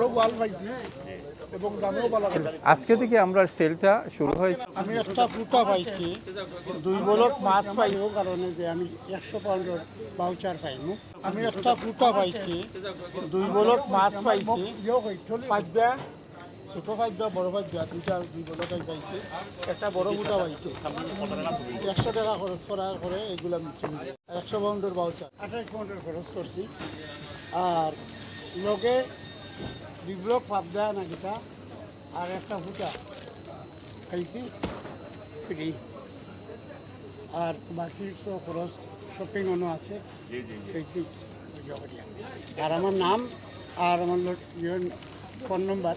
বড় গোয়াল পাইছি এবং দামেও ভালো আজকে থেকে আমরা সেলটা শুরু হয়েছে আমি একটা ফুটা পাইছি। দুই বলট মাছ পাইব কারণে যে আমি একশো পাউন্ডের বাউচার পাইমু। আমি একটা ফুটা পাইছি। দুই বলট মাছ পাইছি। পাঁচবা ছোট পাঁচবা বড় পাঁচবা দুইটা দুই বলটাই পাইছি। একটা বড় ফুটা পাইছি। একশো টাকা খরচ করার পরে এগুলো একশো পাউন্ডের বাউচার আঠাশ পাউন্ডের খরচ করছি। আর লগে বিপ্লব পাবদা নাকিটা আর একটা ফুটা। খাইছি ফ্রি আর বাকি তো খরচ শপিং অন্য আছে। খাইছি। আর আমার নাম আর আমার ইয়ে ফোন নম্বর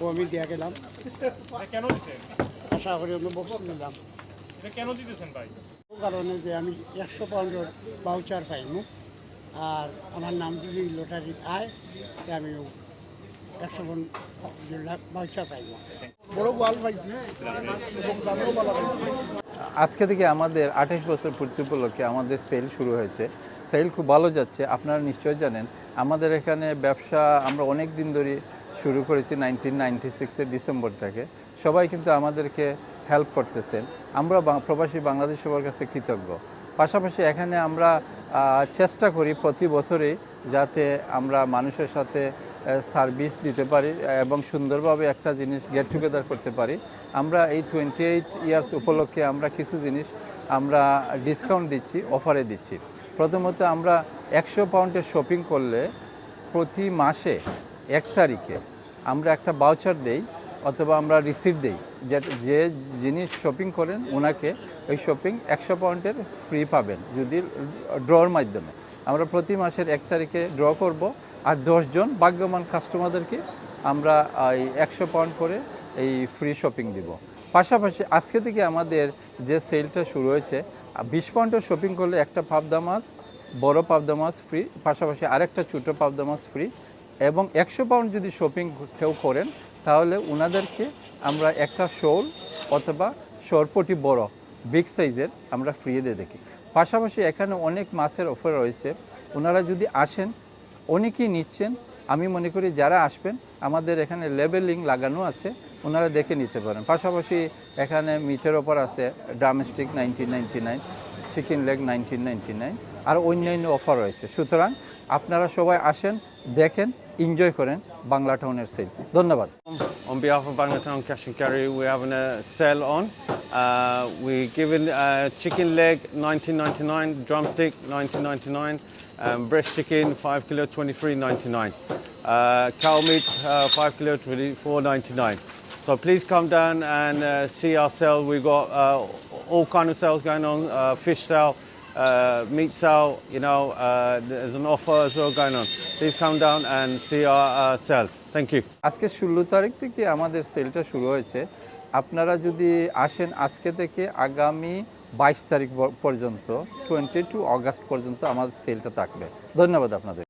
ও আমি দিয়া গেলাম। কেন আশা করি আমি বছর নিলাম। কেন দিতেছেন ভাই? কারণে যে আমি একশো পাউন্ডের বাউচার পাইমু। আর আমার নাম যদি লটারিত আয় আমি একশো বাউচার পাইব বড় গোয়াল পাইছি এবং দামেও পাইছি। আজকে থেকে আমাদের আঠাশ বছর পূর্তি উপলক্ষে আমাদের সেল শুরু হয়েছে। সেল খুব ভালো যাচ্ছে, আপনারা নিশ্চয়ই জানেন। আমাদের এখানে ব্যবসা আমরা অনেক দিন ধরে শুরু করেছি নাইনটিন নাইনটি সিক্সের ডিসেম্বর থেকে। সবাই কিন্তু আমাদেরকে হেল্প করতেছেন। আমরা প্রবাসী বাংলাদেশ সবার কাছে কৃতজ্ঞ। পাশাপাশি এখানে আমরা চেষ্টা করি প্রতি বছরই যাতে আমরা মানুষের সাথে সার্ভিস দিতে পারি, এবং সুন্দরভাবে একটা জিনিস গেট টুগেদার করতে পারি। আমরা এই টোয়েন্টি এইট ইয়ার্স উপলক্ষে আমরা কিছু জিনিস আমরা ডিসকাউন্ট দিচ্ছি অফারে দিচ্ছি। প্রথমত আমরা একশো পাউন্ডের শপিং করলে প্রতি মাসে এক তারিখে আমরা একটা বাউচার দেই, অথবা আমরা রিসিপ্ট দেই, যে যে জিনিস শপিং করেন ওনাকে ওই শপিং একশো পাউন্ডের ফ্রি পাবেন, যদি ড্রর মাধ্যমে। আমরা প্রতি মাসের এক তারিখে ড্র করব আর দশজন ভাগ্যমান কাস্টমারদেরকে আমরা এই একশো পাউন্ড করে এই ফ্রি শপিং দিব। পাশাপাশি আজকে থেকে আমাদের যে সেলটা শুরু হয়েছে বিশ পাউন্ডের শপিং করলে একটা পাবদা মাছ, বড় পাবদা মাছ ফ্রি পাশাপাশি আরেকটা ছোটো পাবদা মাছ ফ্রি এবং একশো পাউন্ড যদি শপিং কেউ করেন, তাহলে ওনাদেরকে আমরা একটা শোল অথবা সরপটি বড় বিগ সাইজের আমরা ফ্রি দিয়ে দেখি। পাশাপাশি এখানে অনেক মাছের অফার রয়েছে। ওনারা যদি আসেন অনেকেই নিচ্ছেন। আমি মনে করি যারা আসবেন আমাদের এখানে লেবেলিং লাগানো আছে ওনারা দেখে নিতে পারেন। পাশাপাশি এখানে মিটের ওপর আছে drumstick nineteen ninety nine chicken leg nineteen ninety nine আর অন্যান্য অফার রয়েছে। সুতরাং আপনারা সবাই আসেন দেখেন এনজয় করেন বাংলা টাউনের সেল ধন্যবাদ। On behalf of Bangladesh Cash and Carry, having a sale on. Uh, we're giving uh, chicken leg 19.99, drumstick 19.99, um, breast chicken 5 kilo 23.99, uh, cow meat uh, 5 kilo 24.99. So please come down and uh, see our sale. We've got uh, all kind of sales going on, uh, fish sale, uh, meat sale. You know, uh, there's an offer as well going on. Please come down and see our uh, sale. Thank you. আজকে ষোলো তারিখ থেকে আমাদের সেলটা শুরু হয়েছে আপনারা যদি আসেন আজকে থেকে আগামী বাইশ তারিখ পর্যন্ত টোয়েন্টি টু অগাস্ট পর্যন্ত আমাদের সেলটা থাকবে। ধন্যবাদ আপনাদের।